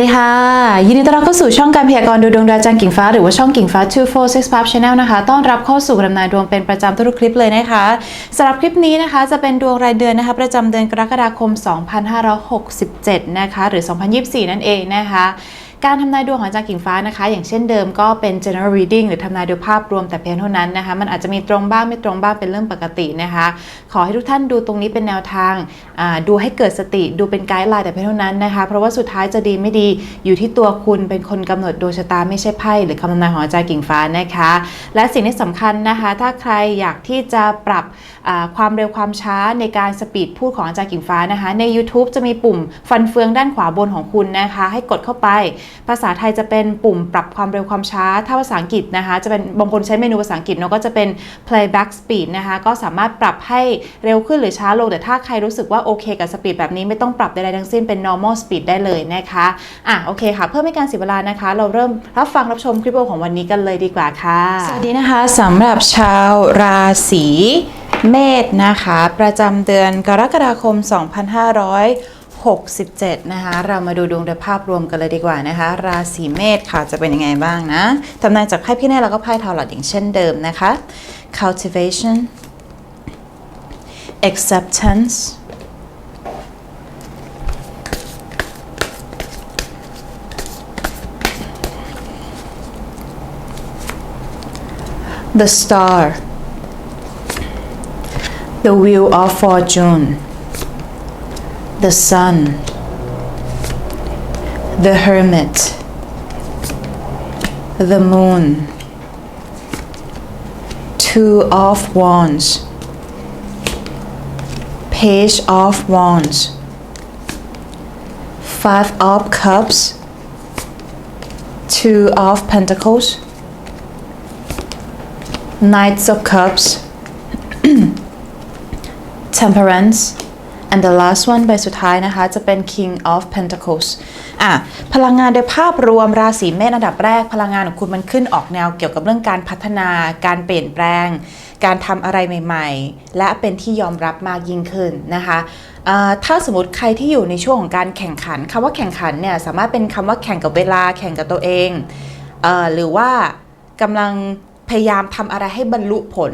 ดีค่ะ ยินดีต้อนรับเข้าสู่ช่องการพยากรณ์ดูดวงดาวจันทร์กิ่งฟ้าหรือว่าช่องกิ่งฟ้า 246 Pub Channel นะคะ ต้อนรับเข้าสู่กรำนายดวงเป็นประจำทุกคลิปเลยนะคะสำหรับคลิปนี้นะคะจะเป็นดวงรายเดือนนะคะประจำเดือนกรกฎาคม 2567 นะคะ หรือ 2024 นั่นเองนะคะ การทำนายดวงของอาจารย์กิ่งฟ้านะคะ อย่างเช่นเดิมก็เป็น general reading หรือทำนายโดยภาพรวมแต่เพียงเท่านั้นนะคะ มันอาจจะมีตรงบ้างไม่ตรงบ้างเป็นเรื่องปกตินะคะ ขอให้ทุกท่านดูตรงนี้เป็นแนวทางดูให้เกิดสติดูเป็นไกด์ไลน์แต่เพียงเท่านั้นนะคะ เพราะว่าสุดท้ายจะดีไม่ดีอยู่ที่ตัวคุณเป็นคนกำหนดดวงชะตาไม่ใช่ไพ่หรือคำทำนายของอาจารย์กิ่งฟ้านะคะ และสิ่งที่สำคัญนะคะ ถ้าใครอยากที่จะปรับความเร็วความช้าในการสปีดพูดของอาจารย์กิ่งฟ้านะคะ ใน YouTube จะมีปุ่มฟันเฟืองด้านขวาบนของคุณนะคะ ให้กดเข้าไปภาษาไทยจะเป็นปุ่มปรับความเร็วความช้า ถ้าภาษาอังกฤษนะคะ จะเป็นบางคนใช้เมนูภาษาอังกฤษเนาะก็จะเป็น playback speed นะคะ ก็สามารถปรับให้เร็วขึ้นหรือช้าลง แต่ถ้าใครรู้สึกว่าโอเคกับสปีดแบบนี้ไม่ต้องปรับใดๆทั้งสิ้นเป็น normal speed ได้เลยนะคะอะโอเคค่ะ เพื่อไม่การเสียเวลานะคะ เราเริ่มรับฟังรับชมคลิปวิดีโอของวันนี้กันเลยดีกว่าค่ะ สวัสดีนะคะสำหรับชาวราศีเมษนะคะ ประจำเดือนกรกฎาคม 67 นะคะ เรามาดูดวงโดยภาพรวมกันเลยดีกว่านะคะ ราศีเมษค่ะจะเป็นยังไงบ้างนะทำนายจากไพ่พี่แน่แล้วก็ไพ่ทาวหลอดอย่างเช่นเดิมนะคะ cultivation acceptance the star the wheel of fortune the sun the hermit the moon two of wands page of wands five of cups two of pentacles knights of cups temperance and the last one ใบสุดท้ายนะคะ จะเป็น king of pentacles อะพลังงานโดยภาพรวมราศีเมษอันดับแรก พลังงานของคุณมันขึ้นออกแนวเกี่ยวกับเรื่องการพัฒนา การเปลี่ยนแปลง การทำอะไรใหม่ๆ และเป็นที่ยอมรับมากยิ่งขึ้นนะคะถ้าสมมติใครที่อยู่ในช่วงของการแข่งขันคำว่าแข่งขันเนี่ยสามารถเป็นคำว่าแข่งกับเวลา แข่งกับตัวเองเออหรือว่ากำลังพยายามทำอะไรให้บรรลุผล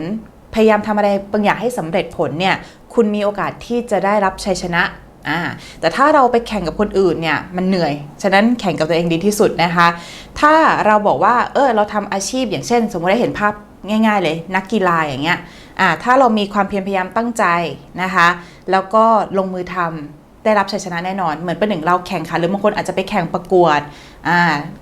พยายามทำอะไรบางอย่างให้สำเร็จผลเนี่ย คุณมีโอกาสที่จะได้รับชัยชนะอ่าแต่ถ้าเราไปแข่งกับคนอื่นเนี่ยมันเหนื่อย ฉะนั้นแข่งกับตัวเองดีที่สุดนะคะ ถ้าเราบอกว่าเออเราทำอาชีพอย่างเช่น สมมติได้เห็นภาพง่าย ๆ เลย นักกีฬาอย่างเงี้ยอ่าถ้าเรามีความเพียรพยายามตั้งใจนะคะ แล้วก็ลงมือทำได้รับชัยชนะแน่นอน เหมือนเป็นหนึ่งเราแข่งขันหรือบางคนอาจจะไปแข่งประกวดอ่า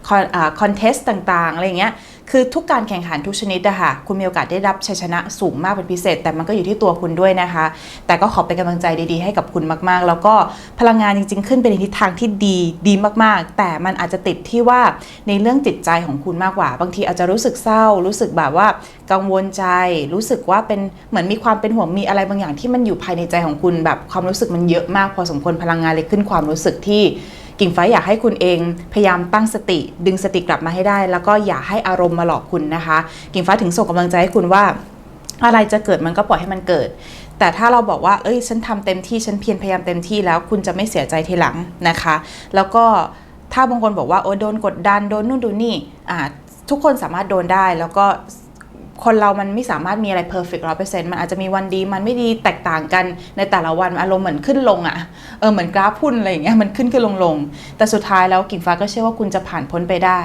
คอนอ่าคอนเทสต์ต่างๆอะไรเงี้ย คือทุกการแข่งขันทุกชนิดอะค่ะคุณมีโอกาสได้รับชัยชนะสูงมากเป็นพิเศษ แต่มันก็อยู่ที่ตัวคุณด้วยนะคะ แต่ก็ขอเป็นกำลังใจดีๆ ให้กับคุณมากๆ แล้วก็พลังงานจริง ๆ ขึ้นไปในทิศทางที่ดีดีมากๆ แต่มันอาจจะติดที่ว่าในเรื่องจิตใจของคุณมากกว่า บางทีอาจจะรู้สึกเศร้า รู้สึกแบบว่ากังวลใจ รู้สึกว่าเป็นเหมือนมีความเป็นห่วงมีอะไรบางอย่างที่มันอยู่ภายในใจของคุณแบบความรู้สึกมันเยอะมากพอสมควรพลังงานเลยขึ้นความรู้สึกที่ กิ่งฟ้าอยากให้คุณเองพยายามตั้งสติ ดึงสติกลับมาให้ได้ แล้วก็อย่าให้อารมณ์มาหลอกคุณนะคะ กิ่งฟ้าถึงส่งกำลังใจให้คุณว่า อะไรจะเกิดมันก็ปล่อยให้มันเกิดแต่ถ้าเราบอกว่า เอ้ย ฉันทำเต็มที่ ฉันเพียรพยายามเต็มที่แล้ว คุณจะไม่เสียใจทีหลังนะคะ แล้วก็ถ้าบางคนบอกว่า โอ้โดนกดดัน โดนนู่นโดนนี่ อ่า ทุกคนสามารถโดนได้ แล้วก็ คนเรามันไม่สามารถมีอะไรเพอร์เฟกต์ร้อยเปอร์เซ็นต์มันอาจจะมีวันดีมันไม่ดีแตกต่างกันในแต่ละวันอารมณ์เหมือนขึ้นลงอะ่ะเออเหมือนกราฟหุ้นอะไรอย่างเงี้ยมันขึ้นขึ้นลงลงแต่สุดท้ายแล้วกิ่งฟ้าก็เชื่อว่าคุณจะผ่านพ้นไปได้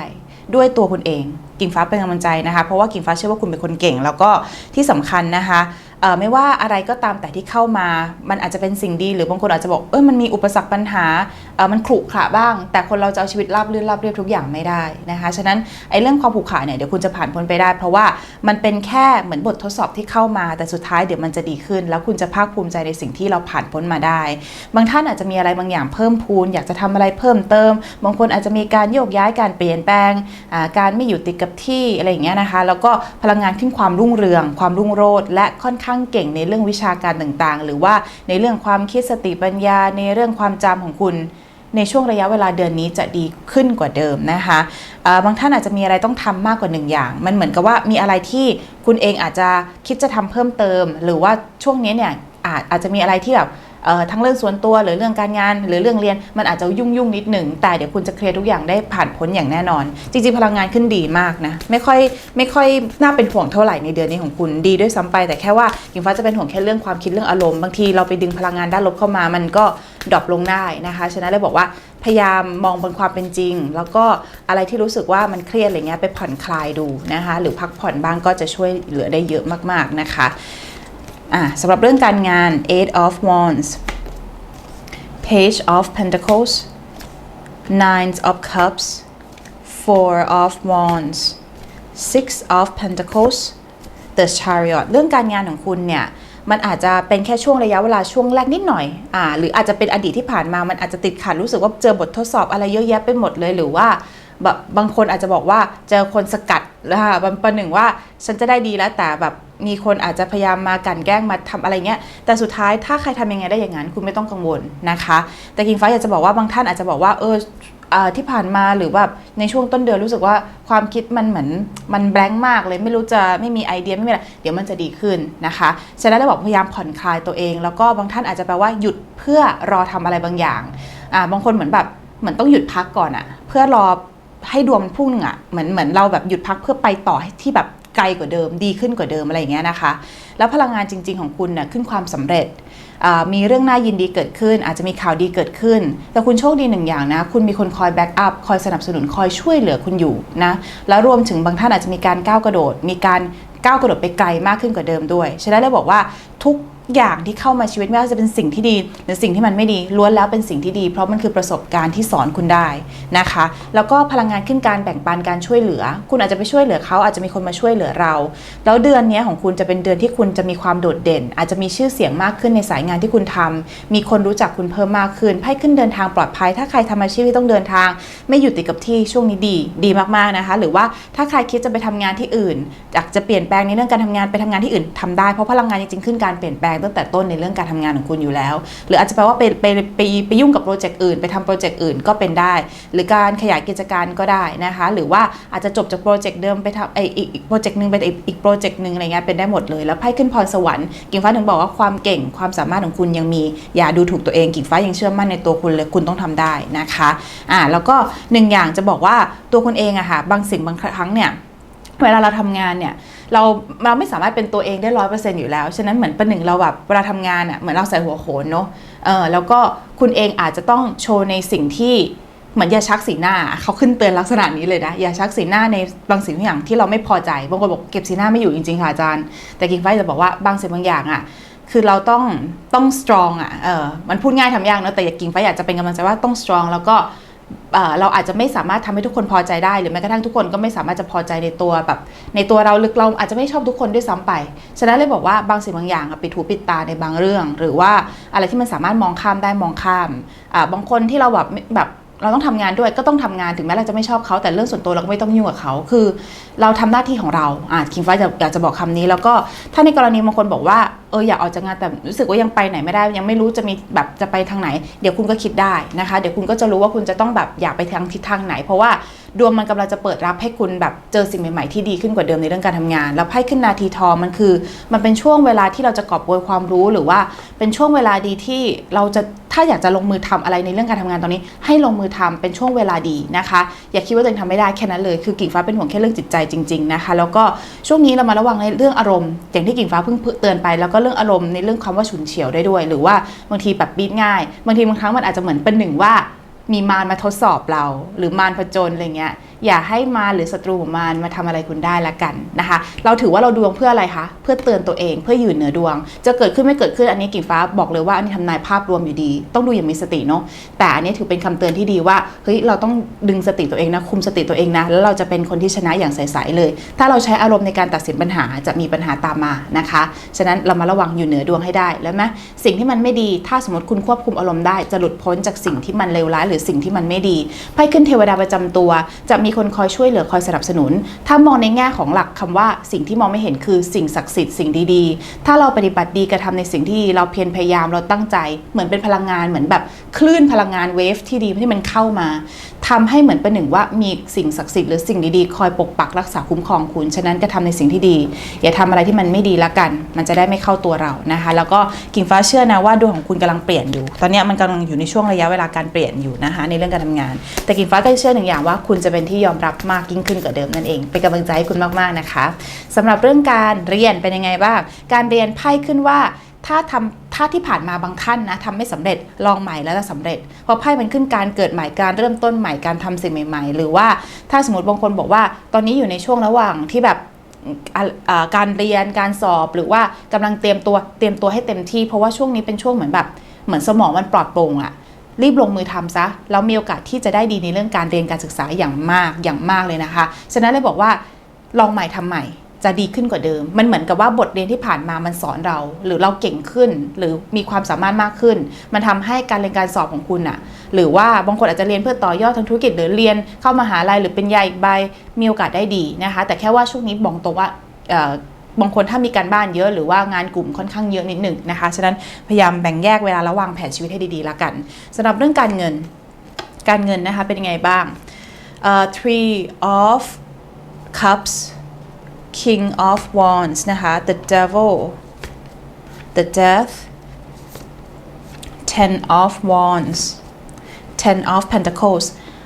ด้วยตัวคุณเอง กิ่งฟ้าเป็นกำลังใจนะคะ เพราะว่ากิ่งฟ้าเชื่อว่าคุณเป็นคนเก่ง แล้วก็ที่สำคัญนะคะ ไม่ว่าอะไรก็ตามแต่ที่เข้ามา มันอาจจะเป็นสิ่งดีหรือบางคนอาจจะบอกเออมันมีอุปสรรคปัญหามันขรุขระบ้าง แต่คนเราจะเอาชีวิตราบรื่นราบเรียบทุกอย่างไม่ได้นะคะฉะนั้นไอ้เรื่องความขรุขระเนี่ยเดี๋ยวคุณจะผ่านพ้นไปได้ เพราะว่ามันเป็นแค่เหมือนบททดสอบที่เข้ามา แต่สุดท้ายเดี๋ยวมันจะดีขึ้น แล้วคุณจะภาคภูมิใจในสิ่งที่เราผ่านพ้นมาได้ บางท่านอาจจะมีอะไรบางอย่างเพิ่มพูน อยากจะทำอะไรเพิ่มเติม บางคนอาจจะมีการโยกย้ายการเปลี่ยนแปลงการไม่อยู่ติดกับที่อะไรอย่างเงี้ยนะคะแล้วก็พลังงานขึ้นความรุ่งเรือง ความรุ่งโรจน์และค่อนข้างข้างเก่งในเรื่องวิชาการต่างๆ หรือว่าในเรื่องความคิดสติปัญญา ในเรื่องความจำของคุณ ในช่วงระยะเวลาเดือนนี้จะดีขึ้นกว่าเดิมนะคะะบางท่านอาจจะมีอะไรต้องทำมากกว่าหนึ่งอย่าง มันเหมือนกับว่ามีอะไรที่คุณเองอาจจะคิดจะทำเพิ่มเติม หรือว่าช่วงนี้เนี่ยอาจอาจจะมีอะไรที่แบบ ทั้งเรื่องส่วนตัวหรือเรื่องการงาน หรือเรื่องเรียนมันอาจจะยุ่งยุ่งนิดหนึ่งแต่เดี๋ยวคุณจะเคลียร์ทุกอย่างได้ผ่านพ้นอย่างแน่นอน จริงๆพลังงานขึ้นดีมากนะไม่ค่อยไม่ค่อยน่าเป็นห่วงเท่าไหร่ในเดือนนี้ของคุณดีด้วยซ้ำไป แต่แค่ว่ากิ่งฟ้าจะเป็นห่วงแค่เรื่องความคิดเรื่องอารมณ์บางทีเราไปดึงพลังงานด้านลบเข้ามา มันก็ดรอปลงได้นะคะฉะนั้นเลยบอกว่าพยายามมองบนความเป็นจริง แล้วก็อะไรที่รู้สึกว่ามันเครียดอะไรเงี้ยไปผ่อนคลายดูนะคะหรือพักผ่อนบ้างก็จะช่วยเหลือได้เยอะมากๆนะคะ อะสำหรับเรื่องการงาน eight of wands page of pentacles nine of cups four of wands six of pentacles the chariot เรื่องการงานของคุณเนี่ยมันอาจจะเป็นแค่ช่วงระยะเวลาช่วงแรกนิดหน่อยอ่าหรืออาจจะเป็นอดีตที่ผ่านมา มันอาจจะติดขัดรู้สึกว่าเจอบททดสอบอะไรเยอะแยะไปหมดเลย หรือว่าแบบบางคนอาจจะบอกว่าเจอคนสกัด นะคะบางประหนึ่งว่าฉันจะได้ดีแล้วแต่แบบมีคนอาจจะพยายามมากันแกล้งมาทำอะไรเงี้ย แต่สุดท้ายถ้าใครทำยังไงได้อย่างนั้น คุณไม่ต้องกังวลนะคะ แต่กิงฟ้าอยากจะบอกว่าบางท่านอาจจะบอกว่าเออที่ผ่านมาหรือแบบในช่วงต้นเดือนรู้สึกว่าความคิดมันเหมือนมันแบงค์มากเลยไม่รู้จะไม่มีไอเดียไม่มีอะไรเดี๋ยวมันจะดีขึ้นนะคะฉะนั้นเราบอกพยายามผ่อนคลายตัวเอง แล้วก็บางท่านอาจจะแปลว่าหยุดเพื่อรอทำอะไรบางอย่างบางคนเหมือนแบบเหมือนต้องหยุดพักก่อนอะเพื่อรอ ให้ดวงมันพุ่งอะเหมือนเหมือนเราแบบหยุดพักเพื่อไปต่อที่แบบไกลกว่าเดิม ดีขึ้นกว่าเดิมอะไรอย่างเงี้ยนะคะ แล้วพลังงานจริง ๆของคุณน่ะขึ้นความสำเร็จมีเรื่องน่ายินดีเกิดขึ้น อาจจะมีข่าวดีเกิดขึ้น แต่คุณโชคดีหนึ่งอย่างนะ คุณมีคนคอยแบ็กอัพคอยสนับสนุนคอยช่วยเหลือคุณอยู่นะแล้วรวมถึงบางท่านอาจจะมีการก้าวกระโดด มีการก้าวกระโดดไปไกลมากขึ้นกว่าเดิมด้วยฉะนั้นเลยบอกว่าทุก อย่างที่เข้ามาชีวิตไม่ว่าจะเป็นสิ่งที่ดี หรือสิ่งที่มันไม่ดีล้วนแล้วเป็นสิ่งที่ดี เพราะมันคือประสบการณ์ที่สอนคุณได้นะคะ แล้วก็พลังงานขึ้นการแบ่งปันการช่วยเหลือ คุณอาจจะไปช่วยเหลือเขาอาจจะมีคนมาช่วยเหลือเรา แล้วเดือนนี้ของคุณจะเป็นเดือนที่คุณจะมีความโดดเด่น อาจจะมีชื่อเสียงมากขึ้นในสายงานที่คุณทำมีคนรู้จักคุณเพิ่มมากขึ้นไพ่ขึ้นเดินทางปลอดภัย ถ้าใครทำอาชีพที่ต้องเดินทาง ไม่อยู่ติดกับที่ช่วงนี้ดี ดีมากๆนะคะ หรือว่าถ้าใครคิดจะไปทำงานที่อื่นอยากจะเปลี่ยนแปลงในเรื่องการทำงานไปทำงานที่อื่นทำได้เพราะพลังงานจริงๆขึ้นการเปลี่ยนแปลงตั้งแต่ต้นในเรื่องการทำงานของคุณอยู่แล้ว หรืออาจจะแปลว่าไปไปไปไปยุ่งกับโปรเจกต์อื่น ไปทำโปรเจกต์อื่นก็เป็นได้ หรือการขยายกิจการก็ได้นะคะ หรือว่าอาจจะจบจากโปรเจกต์เดิมไปทำไออีกโปรเจกต์หนึ่งไปอีกอีกโปรเจกต์หนึ่งอะไรเงี้ยเป็นได้หมดเลยแล้วไพ่ขึ้นพรสวรรค์กิ่งฟ้าถึงบอกว่าความเก่งความสามารถของคุณยังมี อย่าดูถูกตัวเองกิ่งฟ้ายังเชื่อมั่นในตัวคุณเลยคุณต้องทำได้นะคะอ่าแล้วก็หนึ่งอย่างจะบอกว่าตัวคุณเองอะค่ะบางสิ่งบางครั้งเนี่ยเวลาเราทำงานเนี่ย เราเราไม่สามารถเป็นตัวเองได้ร้อยเปอร์เซ็นต์อยู่แล้ว ฉะนั้นเหมือนประหนึ่งเราแบบเวลาทำงานอะเหมือนเราใส่หัวโขนเนาะเออแล้วก็คุณเองอาจจะต้องโชว์ในสิ่งที่เหมือนอย่าชักสีหน้าเขาขึ้นเตือนลักษณะนี้เลยนะอย่าชักสีหน้าในบางสิ่งบางอย่างที่เราไม่พอใจบางคนบอกเก็บสีหน้าไม่อยู่จริงๆค่ะอาจารย์ แต่กิ่งไฟจะบอกว่าบางสิ่งบางอย่างอะคือเราต้องต้อง strong อะเออมันพูดง่ายทำยากเนอะแต่อยากกิ่งไฟอยากจะเป็นกำลังใจว่าต้อง strong แล้วก็ เราอาจจะไม่สามารถทำให้ทุกคนพอใจได้ หรือแม้กระทั่งทุกคนก็ไม่สามารถจะพอใจในตัวแบบในตัวเราลึกเราอาจจะไม่ชอบทุกคนด้วยซ้ำไป ฉะนั้นเลยบอกว่าบางสิ่งบางอย่างปิดหูปิดตาในบางเรื่อง หรือว่าอะไรที่มันสามารถมองข้ามได้มองข้ามบางคนที่เราแบบแบบ เราต้องทำงานด้วยก็ต้องทำงานถึงแม้เราจะไม่ชอบเขาแต่เรื่องส่วนตัวเราก็ไม่ต้องยุ่งกับเขาคือ เราทำหน้าที่ของเราอ่าคิงฟ้าอยากอยากจะบอกคำนี้ แล้วก็ถ้าในกรณีบางคนบอกว่าเอออยากออกจากงานแต่รู้สึกว่ายังไปไหนไม่ได้ ยังไม่รู้จะมีแบบจะไปทางไหน เดี๋ยวคุณก็คิดได้นะคะ เดี๋ยวคุณก็จะรู้ว่าคุณจะต้องแบบอยากไปทางทิศทางไหน เพราะว่า ดวงมันกำลังจะเปิดรับให้คุณแบบเจอสิ่งใหม่ๆที่ดีขึ้นกว่าเดิมในเรื่องการทำงานแล้วไพ่ขึ้นนาทีทองมันคือ มันเป็นช่วงเวลาที่เราจะกอบโกยความรู้หรือว่าเป็นช่วงเวลาดีที่เราจะถ้าอยากจะลงมือทำอะไรในเรื่องการทำงานตอนนี้ ให้ลงมือทำเป็นช่วงเวลาดีนะคะ อย่าคิดว่าตัวเองทำไม่ได้แค่นั้นเลยคือกิ่งฟ้าเป็นห่วงแค่เรื่องจิตใจจริงๆนะคะแล้วก็ช่วงนี้เรามาระวังในเรื่องอารมณ์ อย่างที่กิ่งฟ้าเพิ่งเตือนไป แล้วก็เรื่องอารมณ์ในเรื่องคำว่าฉุนเฉียวได้ด้วย หรือว่าบางทีแบบบีดง่าย บางทีบางครั้งมันอาจจะเหมือนเป็นหนึ่งว่า มีมารมาทดสอบเรา หรือมารผจญอะไรเงี้ย อย่าให้มารหรือศัตรูของมารมาทำอะไรคุณได้ละกันนะคะ เราถือว่าเราดวงเพื่ออะไรคะเพื่อเตือนตัวเองเพื่อยืนเหนือดวง จะเกิดขึ้นไม่เกิดขึ้นอันนี้กิ่งฟ้าบอกเลยว่าอันนี้ทำนายภาพรวมอยู่ดี ต้องดูอย่างมีสติเนาะแต่อันนี้ถือเป็นคำเตือนที่ดีว่าเฮ้ยเราต้องดึงสติตัวเองนะคุมสติตัวเองนะแล้วเราจะเป็นคนที่ชนะอย่างใสๆเลย ถ้าเราใช้อารมณ์ในการตัดสินปัญหาจะมีปัญหาตามมานะคะฉะนั้นเรามาระวังอยู่เหนือดวงให้ได้แล้วไหมสิ่งที่มันไม่ดีถ้าสมมติคุณควบคุมอารมณ์ได้จะหลุดพ้นจากสิ่งที่มันเลวร้ายหรือสิ่งที่มันไม่ดีไพ่ขึ้นเทวดาประจำตัวจะมีมีคนคอยช่วยเหลือคอยสนับสนุน ถ้ามองในแง่ของหลักคำว่าสิ่งที่มองไม่เห็นคือสิ่งศักดิ์สิทธิ์สิ่งดีๆ ถ้าเราปฏิบัติดีกระทำในสิ่งที่เราเพียรพยายามเราตั้งใจ เหมือนเป็นพลังงานเหมือนแบบคลื่นพลังงานเวฟที่ดีที่มันเข้ามาทำให้เหมือนเป็นหนึ่งว่ามีสิ่งศักดิ์สิทธิ์หรือสิ่งดีๆ คอยปกปักรักษาคุ้มครองคุณ ฉะนั้นก็ทำในสิ่งที่ดี อย่าทำอะไรที่มันไม่ดีละกัน มันจะได้ไม่เข้าตัวเรานะคะ แล้วก็กิ่งฟ้าเชื่อนะว่าดวงของคุณกำลังเปลี่ยนอยู่ ตอนนี้มันกำลังอยู่ในช่วงระยะเวลาการเปลี่ยนอยู่นะคะในเรื่องการทำงาน แต่กิ่งฟ้าก็เชื่อหนึ่งอย่างว่าคุณจะเป็นที่ยอมรับมากยิ่งขึ้นกว่าเดิมนั่นเอง เป็นกำลังใจให้คุณมากๆนะคะสำหรับเรื่องการเรียนเป็นยังไงบ้าง การเรียนไพ่ขึ้นว่าถ้าทำถ้าที่ผ่านมาบางท่านนะทำไม่สำเร็จลองใหม่แล้วจะสำเร็จเพราะไพ่มันขึ้นการเกิดใหม่การเริ่มต้นใหม่การทำสิ่งใหม่ๆ หรือว่าถ้าสมมติบางคนบอกว่า ตอนนี้อยู่ในช่วงระหว่างที่แบบการเรียนการสอบหรือว่ากำลังเตรียมตัวเตรียมตัวให้เต็มที่ เพราะว่าช่วงนี้เป็นช่วงเหมือนแบบเหมือนสมองมันปลอดโปร่งอะ รีบลงมือทำซะแล้วมีโอกาสที่จะได้ดีในเรื่องการเรียนการศึกษาอย่างมากอย่างมากเลยนะคะ ฉะนั้นเลยบอกว่าลองใหม่ทำใหม่จะดีขึ้นกว่าเดิม มันเหมือนกับว่าบทเรียนที่ผ่านมามันสอนเรา หรือเราเก่งขึ้น หรือมีความสามารถมากขึ้น มันทำให้การเรียนการสอบของคุณอะหรือว่าบางคนอาจจะเรียนเพื่อต่อยอดทางธุรกิจ หรือเรียนเข้ามาหาลัยหรือเป็นยาอีกใบมีโอกาสได้ดีนะคะ แต่แค่ว่าช่วงนี้บอกตรงว่า บางคนถ้ามีการบ้านเยอะหรือว่างานกลุ่มค่อนข้างเยอะนิดหนึ่งนะคะ ฉะนั้นพยายามแบ่งแยกเวลาระวางแผนชีวิตให้ดีๆละกันสำหรับเรื่องการเงิน การเงินนะคะเป็นยังไงบ้างเอ่อ three of cups King of Wands นะคะ The Devil The Death Ten of Wands Ten of Pentacles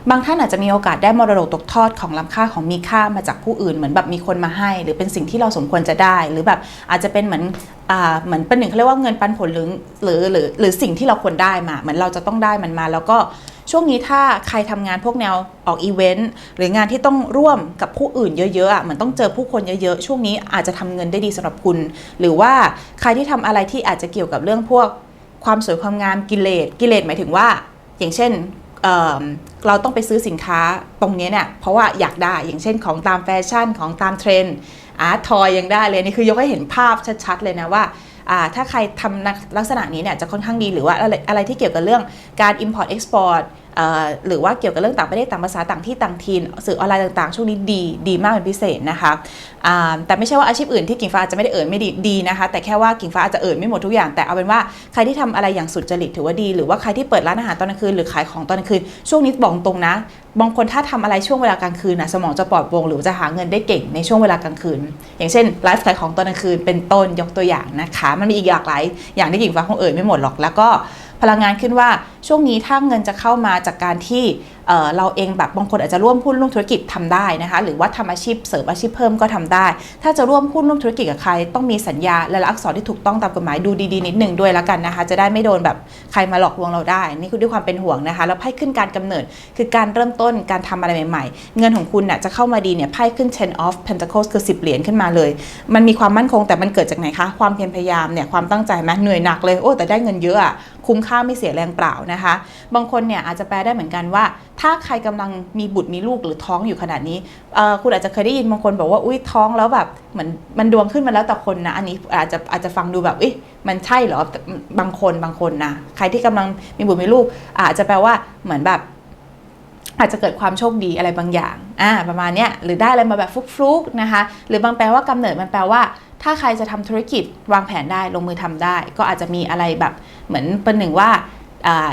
บางท่านอาจจะมีโอกาสได้มรดกตกทอดของล้ำค่าของมีค่ามาจากผู้อื่น เหมือนแบบมีคนมาให้ หรือเป็นสิ่งที่เราสมควรจะได้ หรือแบบอาจจะเป็นเหมือนอ่าเหมือนเป็นหนึ่งเขาเรียกว่าเงินปันผลหรือหรือหรือหรือสิ่งที่เราควรได้มาเหมือนเราจะต้องได้มันมา แล้วก็ช่วงนี้ถ้าใครทำงานพวกแนวออกอีเวนต์หรืองานที่ต้องร่วมกับผู้อื่นเยอะๆอะเหมือนต้องเจอผู้คนเยอะๆ ช่วงนี้อาจจะทำเงินได้ดีสำหรับคุณ หรือว่าใครที่ทำอะไรที่อาจจะเกี่ยวกับเรื่องพวกความสวยความงามกิเลสกิเลสหมายถึงว่า อย่างเช่น เเราต้องไปซื้อสินค้าตรงนี้เนี่ยเพราะว่าอยากได้อย่างเช่นของตามแฟชั่นของตามเทรนด์อาร์ตทอยยังได้เลยนี่คือยกให้เห็นภาพชัดๆเลยนะว่าถ้าใครทำลักษณะนี้เนี่ยจะค่อนข้างดีหรือว่าอะไรที่เกี่ยวกับเรื่องการ import export เอ่อ หรือว่าเกี่ยวกับเรื่องต่างประเทศต่างภาษาต่างที่ต่างถิ่นสื่อออนไลน์ต่างๆ ช่วงนี้ดีดีมากเป็นพิเศษนะคะแต่ไม่ใช่ว่าอาชีพอื่นที่กิ่งฟ้าอาจจะไม่ได้เอ่ยไม่ดีดีนะคะ แต่แค่ว่ากิ่งฟ้าอาจจะเอ่ยไม่หมดทุกอย่าง แต่เอาเป็นว่าใครที่ทำอะไรอย่างสุดจริตถือว่าดี หรือว่าใครที่เปิดร้านอาหารตอนกลางคืนหรือขายของตอนกลางคืนช่วงนี้บอกตรงนะบางคนถ้าทำอะไรช่วงเวลากลางคืนนะสมองจะปลอดโปร่งหรือจะหาเงินได้เก่งในช่วงเวลากลางคืน อย่างเช่นไลฟ์ขายของตอนกลางคืนเป็นต้นยกตัวอย่างนะคะ มันมีอีกหลากหลายอย่างที่กิ่งฟ้าคงเอ่ยไม่หมดหรอกแล้วก็ พลังงานขึ้นว่าช่วงนี้ถ้าเงินจะเข้ามาจากการที่เเราเองแบบบางคนอาจจะร่วมหุ้นร่วมธุรกิจทำได้นะคะหรือว่าทำอาชีพเสริมอาชีพเพิ่มก็ทำได้ ถ้าจะร่วมหุ้นร่วมธุรกิจกับใคร ต้องมีสัญญาและอักษรที่ถูกต้องตามกฎหมายดูดีๆนิดหนึ่งด้วยแล้วกันนะคะจะได้ไม่โดนแบบใครมาหลอกลวงเราได้ นี่คือด้วยความเป็นห่วงนะคะแล้วไพ่ขึ้นการกำเนิด คือการเริ่มต้นการทำอะไรใหม่ๆ เงินของคุณน่ะจะเข้ามาดีเนี่ยไพ่ขึ้น ten of pentacles คือ 10 เหรียญขึ้นมาเลย มันมีความมั่นคงแต่มันเกิดจากไหนคะความเพียรพยายามเนี่ยความตั้งใจไหมเหนื่อยหนักเลยโอ้แต่ได้เงินเยอะอะ คุ้มค่าไม่เสียแรงเปล่านะคะ บางคนเนี่ยอาจจะแปลได้เหมือนกันว่า ถ้าใครกำลังมีบุตรมีลูกหรือท้องอยู่ขนาดนี้คุณอาจจะเคยได้ยินบางคนบอกว่าอุ้ยท้องแล้วแบบเหมือนมันดวงขึ้นมาแล้วแต่คนนะอันนี้อาจจะอาจจะฟังดูแบบเอ๊ะมันใช่เหรอบางคนบางคนนะใครที่กำลังมีบุตรมีลูกอาจจะแปลว่าเหมือนแบบ อาจจะเกิดความโชคดีอะไรบางอย่างอ่าประมาณเนี้ยหรือได้อะไรมาแบบฟลุกๆนะคะ หรือบางแปลว่ากำเนิดมันแปลว่า ถ้าใครจะทำธุรกิจวางแผนได้ลงมือทำได้ ก็อาจจะมีอะไรแบบเหมือนเป็นหนึ่งว่า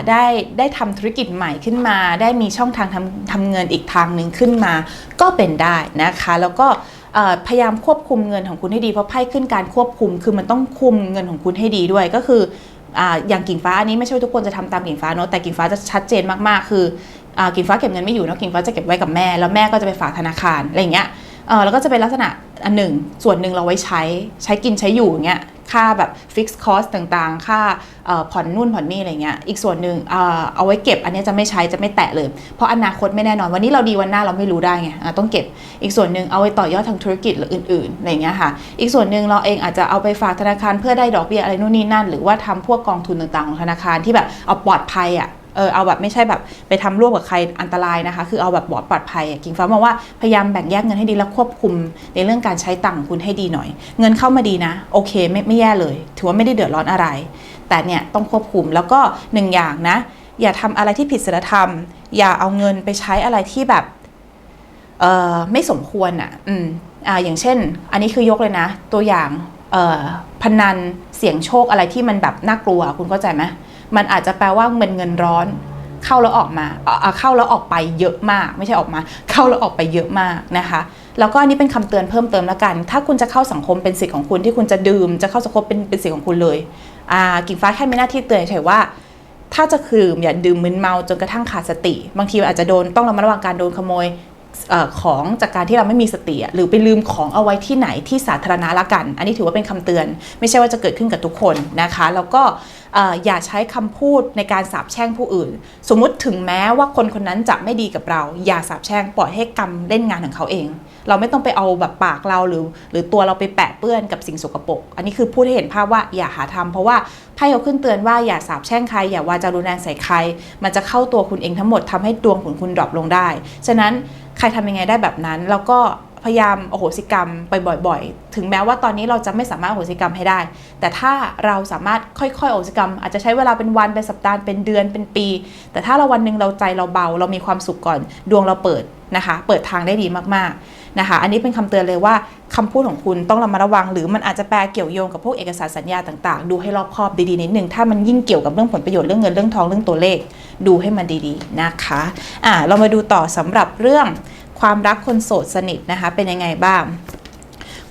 ได้ได้ทำธุรกิจใหม่ขึ้นมา ได้มีช่องทางทำทำเงินอีกทางหนึ่งขึ้นมา ก็เป็นได้นะคะ แล้วก็พยายามควบคุมเงินของคุณให้ดีเพราะไพ่ขึ้นการควบคุม คือมันต้องคุมเงินของคุณให้ดีด้วยก็คือออย่างกิ่งฟ้าอันนี้ไม่ใช่ทุกคนจะทำตามกิ่งฟ้าเนอะแต่กิ่งฟ้าจะชัดเจนมากๆ คือ กิ่งฟ้าเก็บเงินไม่อยู่เนะกิ่งฟ้าจะเก็บไว้กับแม่ แล้วแม่ก็จะไปฝากธนาคารอะไรอย่างเงี้ยเออแล้วก็จะเป็นลักษณะอันหนึ่ง ส่วนหนึ่งเราไว้ใช้ใช้กินใช้อยู่อย่างเงี้ยค่าแบบฟิกซ์คอสต่างๆ ค่าผ่อนนู่นผ่อนนี่อะไรเงี้ยอีกส่วนหนึ่งเออเอาไว้เก็บอันนี้จะไม่ใช้จะไม่แตะเลย เพราะอนาคตไม่แน่นอนวันนี้เราดีวันหน้าเราไม่รู้ได้ไงต้องเก็บอีกส่วนหนึ่งเอาไว้ต่อยอดทางธุรกิจหรืออื่นๆอะไรเงี้ยค่ะอีกส่วนหนึ่งเราเองอาจจะเอาไปฝากธนาคารเพื่อได้ดอกเบี้ยอะไรนู่นนี่นั่น หรือว่าทำพวกกองทุนต่างๆของธนาคารที่แบบเอาปลอดภัยอะ เออเอาแบบไม่ใช่แบบไปทำร่วมกับใครอันตรายนะคะ คือเอาแบบปลอดปลอดภัยกิ่งฟ้ามองว่าพยายามแบ่งแยกเงินให้ดีแล้วควบคุมในเรื่องการใช้ตังค์คุณให้ดีหน่อย เงินเข้ามาดีนะ โอเคไม่ไม่แย่เลย ถือว่าไม่ได้เดือดร้อนอะไร แต่เนี่ยต้องควบคุมแล้วก็หนึ่งอย่างนะ อย่าทำอะไรที่ผิดศีลธรรม อย่าเอาเงินไปใช้อะไรที่แบบเออไม่สมควรอะอืมอ่าอย่างเช่น อันนี้คือยกเลยนะ ตัวอย่างเออพนันเสี่ยงโชคอะไรที่มันแบบน่ากลัวคุณเข้าใจไหม มันอาจจะแปลว่าเงินเงินร้อน เข้าแล้วออกมาเข้าแล้วออกไปเยอะมาก ไม่ใช่ออกมา เข้าแล้วออกไปเยอะมากนะคะแล้วก็อันนี้เป็นคำเตือนเพิ่มเติมแล้วกัน ถ้าคุณจะเข้าสังคมเป็นสิทธิ์ของคุณที่คุณจะดื่ม จะเข้าสังคมเป็นเป็นสิทธิ์ของคุณเลยอ่ากิ่งฟ้าแค่มีหน้าที่เตือนเฉยว่า ถ้าจะดื่มอย่าดื่มมึนเมาจนกระทั่งขาดสติ บางทีอาจจะโดนต้องระมัดระวังการโดนขโมย ของจากการที่เราไม่มีสติหรือไปลืมของเอาไว้ที่ไหนที่สาธารณะละกัน อันนี้ถือว่าเป็นคำเตือน ไม่ใช่ว่าจะเกิดขึ้นกับทุกคนนะคะ แล้วก็อย่าใช้คำพูดในการสาปแช่งผู้อื่น สมมุติถึงแม้ว่าคนคนนั้นจะไม่ดีกับเรา อย่าสาปแช่งปล่อยให้กรรมเล่นงานของเขาเอง เราไม่ต้องไปเอาแบบปากเราหรือ หรือตัวเราไปแปะเปื้อนกับสิ่งสกปรกอันนี้คือพูดให้เห็นภาพว่าอย่าหาทำเพราะว่าไพ่เขาขึ้นเตือนว่าอย่าสาปแช่งใคร อย่าวาจารุนแรงใส่ใคร มันจะเข้าตัวคุณเองทั้งหมดทำให้ดวงของคุณดรอปลงได้ฉะนั้น ใครทำยังไงได้แบบนั้น แล้วก็พยายามโอโหสิกรรมไปบ่อยๆ ถึงแม้ว่าตอนนี้เราจะไม่สามารถโอโหสิกรรมให้ได้ แต่ถ้าเราสามารถค่อยๆโอโหสิกรรม อาจจะใช้เวลาเป็นวันเป็นสัปดาห์เป็นเดือนเป็นปี แต่ถ้าเราวันหนึ่งเราใจเราเบา เรามีความสุขก่อนดวงเราเปิดนะคะ เปิดทางได้ดีมากๆ นะคะ อันนี้เป็นคำเตือนเลยว่าคำพูดของคุณต้องระมัดระวัง หรือมันอาจจะแปลเกี่ยวโยงกับพวกเอกสารสัญญาต่างๆ ดูให้รอบคอบดีๆนิดนึง ถ้ามันยิ่งเกี่ยวกับเรื่องผลประโยชน์เรื่องเงินเรื่องทองเรื่องตัวเลข ดูให้มันดีๆนะคะอ่าเรามาดูต่อสำหรับเรื่องความรักคนโสดสนิทนะคะ เป็นยังไงบ้าง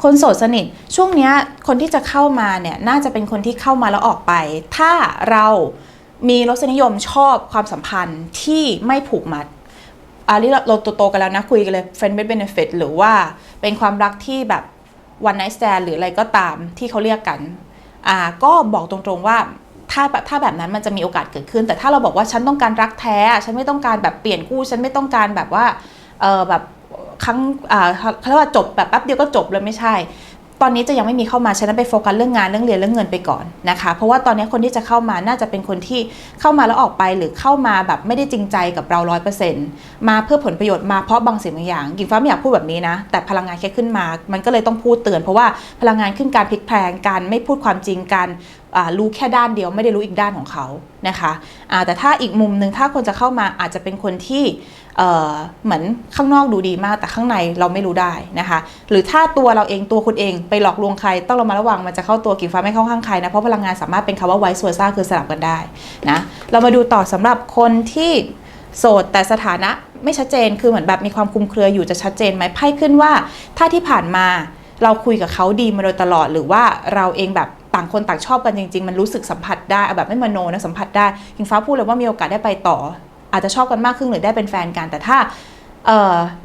คนโสดสนิทช่วงนี้คนที่จะเข้ามาเนี่ยน่าจะเป็นคนที่เข้ามาแล้วออกไป ถ้าเรามีรสนิยมชอบความสัมพันธ์ที่ไม่ผูกมัด อันนี้เราโตๆกันแล้วนะคุยกันเลย friend with benefit หรือว่าเป็นความรักที่แบบ one night stand หรืออะไรก็ตามที่เขาเรียกกันอ่าก็บอกตรงๆว่าถ้าถ้าแบบนั้นมันจะมีโอกาสเกิดขึ้น แต่ถ้าเราบอกว่าฉันต้องการรักแท้ ฉันไม่ต้องการแบบเปลี่ยนคู่ฉันไม่ต้องการแบบว่าเออแบบครั้งอ่าเขาเรียกว่าจบแบบแป๊บเดียวก็จบเลยไม่ใช่ ตอนนี้จะยังไม่มีเข้ามาฉะนั้นไปโฟกัสเรื่องงานเรื่องเรียนเรื่องเงินไปก่อนนะคะเพราะว่าตอนนี้คนที่จะเข้ามาน่าจะเป็นคนที่เข้ามาแล้วออกไปหรือเข้ามาแบบไม่ได้จริงใจกับเราร้อยเปอร์เซ็นต์มาเพื่อผลประโยชน์มาเพราะบางสิ่งบางอย่างกิ่งฟ้าไม่อยากพูดแบบนี้นะ แต่พลังงานแค่ขึ้นมา มันก็เลยต้องพูดเตือน เพราะว่าพลังงานขึ้นการพลิกแพลงการไม่พูดความจริงการรู้แค่ด้านเดียวไม่ได้รู้อีกด้านของเขานะคะอ่าแต่ถ้าอีกมุมหนึ่งถ้าคนจะเข้ามาอาจจะเป็นคนที่เเหมือนข้างนอกดูดีมากแต่ข้างในเราไม่รู้ได้นะคะ หรือถ้าตัวเราเองตัวคุณเองไปหลอกลวงใครต้องระมัดระวังมันจะเข้าตัวกี่ฟ้าไม่เข้าข้างใครนะเพราะพลังงานสามารถเป็นคำว่าไวซ์ v วซ่าคือสลับกันได้นะเรามาดูต่อสำหรับคนที่โสดแต่สถานะไม่ชัดเจนคือเหมือนแบบมีความคุมเครืออยู่จะชัดเจนไหมไพ่ขึ้นว่า ถ้าที่ผ่านมาเราคุยกับเขาดีมาโดยตลอดหรือว่าเราเองแบบ ต่างคนต่างชอบกันจริง ๆ มันรู้สึกสัมผัสได้เอาแบบไม่มโนนะสัมผัสได้คิงฟ้าพูดเลยว่ามีโอกาสได้ไปต่อ อาจจะชอบกันมากขึ้นหรือได้เป็นแฟนกันแต่ถ้า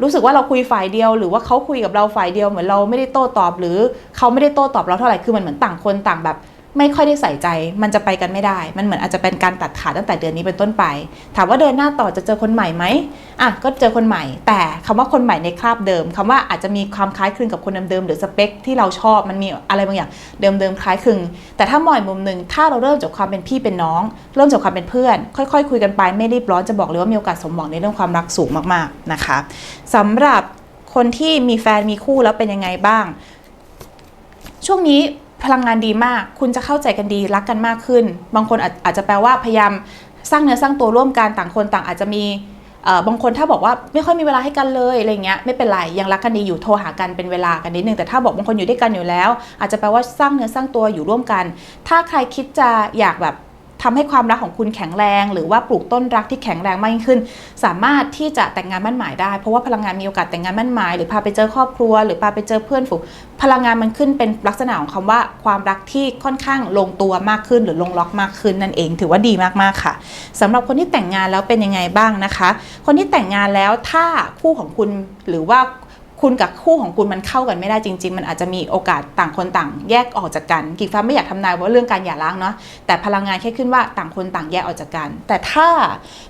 รู้สึกว่าเราคุยฝ่ายเดียว หรือว่าเขาคุยกับเราฝ่ายเดียวเหมือนเราไม่ได้โต้ตอบ หรือเขาไม่ได้โต้ตอบเราเท่าไหร่คือมันเหมือนต่างคนต่างแบบ ไม่ค่อยได้ใส่ใจ มันจะไปกันไม่ได้ มันเหมือนอาจจะเป็นการตัดขาดตั้งแต่เดือนนี้เป็นต้นไป ถามว่าเดินหน้าต่อจะเจอคนใหม่ไหมอะก็เจอคนใหม่ แต่คำว่าคนใหม่ในคราบเดิมคำว่าอาจจะมีความคล้ายคลึงกับคนเดิมๆหรือสเปคที่เราชอบมันมีอะไรบางอย่างเดิมๆคล้ายคลึง แต่ถ้ามองมุมหนึ่งถ้าเราเริ่มจากความเป็นพี่เป็นน้อง เริ่มจากความเป็นเพื่อน ค่อยๆ คุยกันไปไม่รีบร้อนจะบอกเลยว่ามีโอกาสสมหวังในเรื่องความรักสูงมากๆนะคะสำหรับคนที่มีแฟนมีคู่แล้วเป็นยังไงบ้าง ช่วงนี้ พลังงานดีมาก คุณจะเข้าใจกันดีรักกันมากขึ้น บางคนอาจอาจจะแปลว่าพยายามสร้างเนื้อสร้างตัวร่วมกันต่างคนต่างอาจจะมีบางคนถ้าบอกว่าไม่ค่อยมีเวลาให้กันเลยอะไรเงี้ยไม่เป็นไรยังรักกันดีอยู่โทรหากันเป็นเวลากันนิดนึงแต่ถ้าบอกบางคนอยู่ด้วยกันอยู่แล้ว อาจจะแปลว่าสร้างเนื้อสร้างตัวอยู่ร่วมกัน ถ้าใครคิดจะอยากแบบ ทำให้ความรักของคุณแข็งแรง หรือว่าปลูกต้นรักที่แข็งแรงมากยิ่งขึ้น สามารถที่จะแต่งงานมั่นหมายได้ เพราะว่าพลังงานมีโอกาสแต่งงานมั่นหมาย หรือพาไปเจอครอบครัว หรือพาไปเจอเพื่อนฝูงพลังงานมันขึ้นเป็นลักษณะของคำว่าความรักที่ค่อนข้างลงตัวมากขึ้น หรือลงล็อกมากขึ้นนั่นเอง ถือว่าดีมากๆค่ะสำหรับคนที่แต่งงานแล้วเป็นยังไงบ้างนะคะ คนที่แต่งงานแล้วถ้าคู่ของคุณหรือว่า คุณกับคู่ของคุณมันเข้ากันไม่ได้จริง ๆ มันอาจจะมีโอกาสต่างคนต่าง แยกออกจากกันกิ่งฟ้าไม่อยากทำนายว่าเรื่องการหย่าร้างเนาะแต่พลังงานแค่ขึ้นว่าต่างคนต่างแยกออกจากกัน แต่ถ้า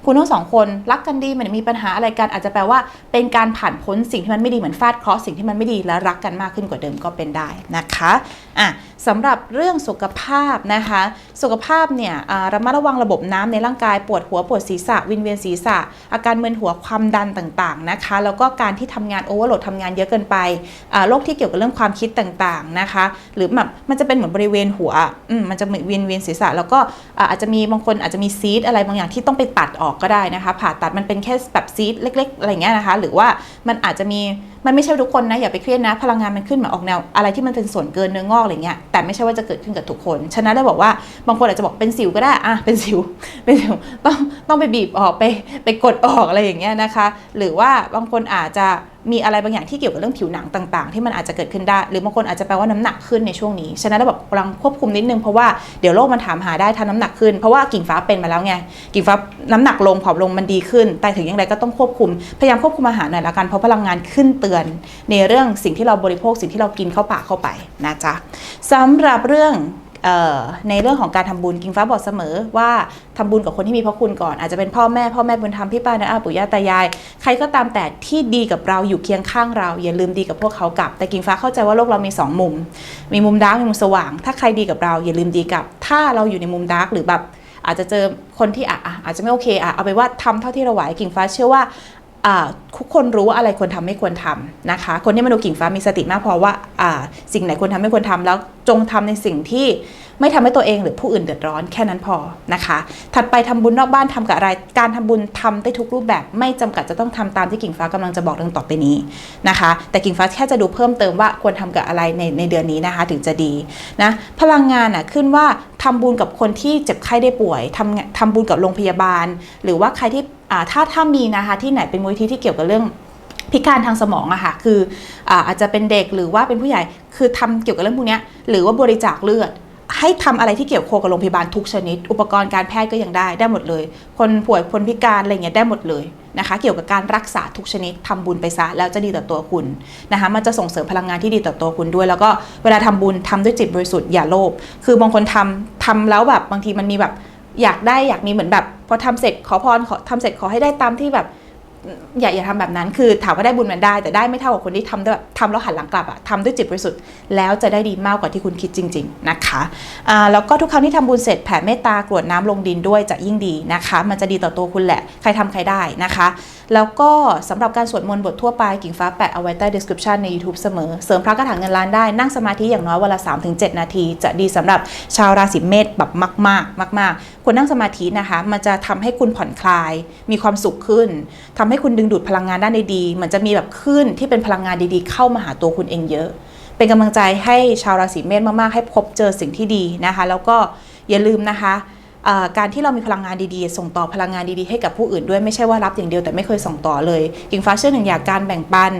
คุณทั้งสองคนรักกันดีมันมีปัญหาอะไรกันอาจจะแปลว่า เป็นการผ่านพ้นสิ่งที่มันไม่ดีเหมือนฟาดเคราะห์สิ่งที่มันไม่ดีแล้วรักกันมากขึ้นกว่าเดิมก็เป็นได้นะคะอะสำหรับเรื่องสุขภาพนะคะ สุขภาพเนี่ยระมัดระวังระบบน้ำในร่างกายปวดหัวปวดศีรษะวินเวียนศีรษะ อาการมึนหัวความดันต่างๆนะคะ แล้วก็การที่ทำงานโอเวอร์โหลดทำงานงานเยอะเกินไปโรคที่เกี่ยวกับเรื่องความคิดต่างๆนะคะ หรือแบบมันจะเป็นเหมือนบริเวณหัวมันจะเหมือนเวียนเวียนศีรษะ แล้วก็อาอาจจะมีบางคนอาจจะมีซีดอะไรบางอย่างที่ต้องไปตัดออกก็ได้นะคะ ผ่าตัดมันเป็นแค่แบบซีดเล็ก ๆ อะไรเงี้ยนะคะ หรือว่ามันอาจจะมี มันไม่ใช่ทุกคนนะอย่าไปเครียดนะ พลังงานมันขึ้นมาออกแนว อะไรที่มันเป็นส่วนเกินเนื้องอกอะไรเงี้ยแต่ไม่ใช่ว่าจะเกิดขึ้นกับทุกคนฉะนั้นได้บอกว่าบางคนอาจจะบอกเป็นสิวก็ได้อะเป็นสิวเป็นสิวต้องต้องไปบีบออกไปไปกดออกอะไรอย่างเงี้ยนะคะ หรือว่าบางคนอาจจะมีอะไรบางอย่างที่เกี่ยวกับเรื่องผิวหนังต่างๆ ที่มันอาจจะเกิดขึ้นได้ หรือบางคนอาจจะแปลว่าน้ำหนักขึ้นในช่วงนี้ ฉะนั้นเราแบบกำลังควบคุมนิดนึงเพราะว่าเดี๋ยวโรคมันถามหาได้ถ้าน้ำหนักขึ้น เพราะว่ากิ่งฟ้าเป็นมาแล้วไง กิ่งฟ้าน้ำหนักลงผอมลงมันดีขึ้น แต่ถึงอย่างไรก็ต้องควบคุม พยายามควบคุมอาหารหน่อยละกัน เพราะพลังงานขึ้นเตือนในเรื่องสิ่งที่เราบริโภคสิ่งที่เรากินเข้าปากเข้าไปนะจ๊ะสำหรับเรื่องออในเรื่องของการทำบุญกิงฟ้าบอกเสมอว่าทำบุญกับคนที่มีพระคุณก่อนอาจจะเป็นพ่อแม่พ่อแม่บุญธรรมพี่ป้านะอาปู่ย่าตายาย ใครก็ตามแต่ที่ดีกับเราอยู่เคียงข้างเรา อย่าลืมดีกับพวกเขากลับ แต่กิงฟ้าเข้าใจว่าโลกเรามีสองมุม มีมุมดาร์กมีมุมสว่าง ถ้าใครดีกับเราอย่าลืมดีกับ ถ้าเราอยู่ในมุมดาร์กหรือแบบอาจจะเจอคนที่อะอาจจะไม่โอเคอะเอาไปว่าทำเท่าที่เราไหวกิ่งฟ้าเชื่อว่า ทุกคนรู้ว่าอะไรควรทำไม่ควรทำนะคะ คนที่มาดูกิ่งฟ้ามีสติมากพอว่าอ่าสิ่งไหนควรทำไม่ควรทำแล้วจงทำในสิ่งที่ไม่ทำให้ตัวเองหรือผู้อื่นเดือดร้อนแค่นั้นพอนะคะ ถัดไปทำบุญนอกบ้านทำกับอะไร การทำบุญทำได้ทุกรูปแบบ ไม่จำกัดจะต้องทำตามที่กิ่งฟ้ากำลังจะบอกเรื่องต่อไปนี้นะคะ แต่กิ่งฟ้าแค่จะดูเพิ่มเติมว่าควรทำกับอะไรในในเดือนนี้นะคะ ถึงจะดีนะพลังงานอะขึ้นว่าทำบุญกับคนที่เจ็บไข้ได้ป่วยทำทำบุญกับโรงพยาบาล หรือว่าใครที่อ่าถ้าถ้ามีนะคะที่ไหนเป็นมูลนิธิที่เกี่ยวกับเรื่อง พิการทางสมองอะค่ะคืออาจจะเป็นเด็กหรือว่าเป็นผู้ใหญ่คือทำเกี่ยวกับเรื่องพวกนี้หรือว่าบริจาคเลือด ให้ทำอะไรที่เกี่ยวโคกับโรงพยาบาลทุกชนิด อุปกรณ์การแพทย์ก็ยังได้ได้หมดเลย คนป่วยคนพิการอะไรเงี้ยได้หมดเลยนะคะเกี่ยวกับการรักษาทุกชนิดทำบุญไปซะแล้วจะดีต่อตัวคุณนะคะมันจะส่งเสริมพลังงานที่ดีต่อตัวคุณด้วย แล้วก็เวลาทำบุญทำด้วยจิตบริสุทธิ์อย่าโลภคือบางคนทำทำแล้วแบบบางทีมันมีแบบอยากได้อยากมีเหมือนแบบพอทำเสร็จขอพรขอทำเสร็จขอให้ได้ตามที่แบบ อย่าอย่าทำแบบนั้น คือถามว่าได้บุญมันได้ แต่ได้ไม่เท่ากับคนที่ทำแบบทำแล้วหันหลังกลับอะทำด้วยจิตบริสุทธิ์แล้วจะได้ดีมากกว่าที่คุณคิดจริง ๆนะคะอ่าแล้วก็ทุกครั้งที่ทำบุญเสร็จแผ่เมตตากรวดน้ำลงดินด้วยจะยิ่งดีนะคะ มันจะดีต่อตัวคุณแหละ ใครทำใครได้นะคะ แล้วก็สำหรับการสวดมนต์บททั่วไปกิ่งฟ้าแปะเอาไว้ใต้ description ใน YouTube เสมอ เสริมพระกระถางเงินล้านได้นั่งสมาธิอย่างน้อยวันละ3-7 นาที จะดีสำหรับชาวราศีเมษแบบมาก ๆ มาก ๆ ควรนั่งสมาธินะคะ มันจะทำให้คุณผ่อนคลาย มีความสุขขึ้นทำใให้คุณดึงดูดพลังงานด้านดีๆเหมือนจะมีแบบคลื่นที่เป็นพลังงานดีๆ เข้ามาหาตัวคุณเองเยอะ เป็นกำลังใจให้ชาวราศีเมษมากๆ ให้พบเจอสิ่งที่ดีนะคะ แล้วก็อย่าลืมนะคะการที่เรามีพลังงานดีๆ ส่งต่อพลังงานดีๆ ให้กับผู้อื่นด้วยไม่ใช่ว่ารับอย่างเดียวแต่ไม่เคยส่งต่อเลยกิ่งฟ้าเชื่อหนึ่งอย่างการแบ่งปัน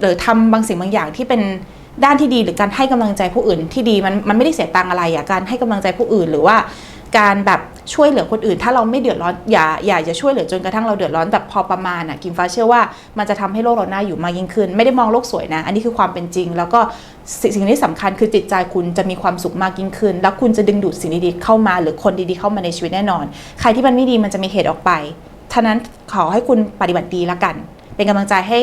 หรือทำบางสิ่งบางอย่างที่เป็นด้านที่ดีหรือการให้กำลังใจผู้อื่นที่ดีมันมันไม่ได้เสียตังอะไรอะการให้กำลังใจผู้อื่นหรือว่าการแบบ ช่วยเหลือคนอื่น ถ้าเราไม่เดือดร้อนอย่าอย่าจะช่วยเหลือจนกระทั่งเราเดือดร้อนแบบพอประมาณอะกิมฟ้าเชื่อว่ามันจะทำให้โลกเราหน่าอยู่มากยิ่งขึ้น ไม่ได้มองโลกสวยนะ อันนี้คือความเป็นจริง แล้วก็สิ่งสิ่งที่สำคัญคือจิตใจคุณจะมีความสุขมากยิ่งขึ้น แล้วคุณจะดึงดูดสิ่งดีๆเข้ามา หรือคนดีๆเข้ามาในชีวิตแน่นอน ใครที่มันไม่ดีมันจะมีเหตุออกไปฉะนั้นขอให้คุณปฏิบัติดีละกัน เป็นกำลังใจให้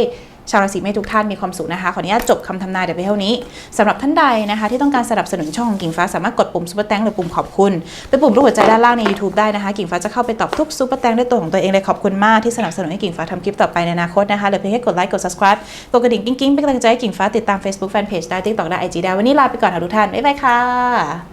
ชาวราศีเมษทุกท่านมีความสุขนะคะ ขออนุญาตจบคำทำนายเดี๋ยวไปเท่านี้สำหรับท่านใดนะคะ ที่ต้องการสนับสนุนช่องของกิ่งฟ้าสามารถกดปุ่มซุปเปอร์แตงหรือปุ่มขอบคุณเป็นปุ่มรูปหัวใจด้านล่างใน YouTube ได้นะคะ กิ่งฟ้าจะเข้าไปตอบทุกซุปเปอร์แตงด้วยตัวของตัวเองเลยขอบคุณมากที่สนับสนุนให้กิ่งฟ้าทำคลิปต่อไปในอนาคตนะคะเหลือเพียงแค่กดไลค์กด subscribe กดกระดิ่งกิ้งๆเป็นกำลังใจให้กิ่งฟ้าติดตาม Facebook Fanpage ได้ TikTok ได้ IG ได้วันนี้ลาไปก่อนค่ะทุกท่านบ๊ายบายค่ะ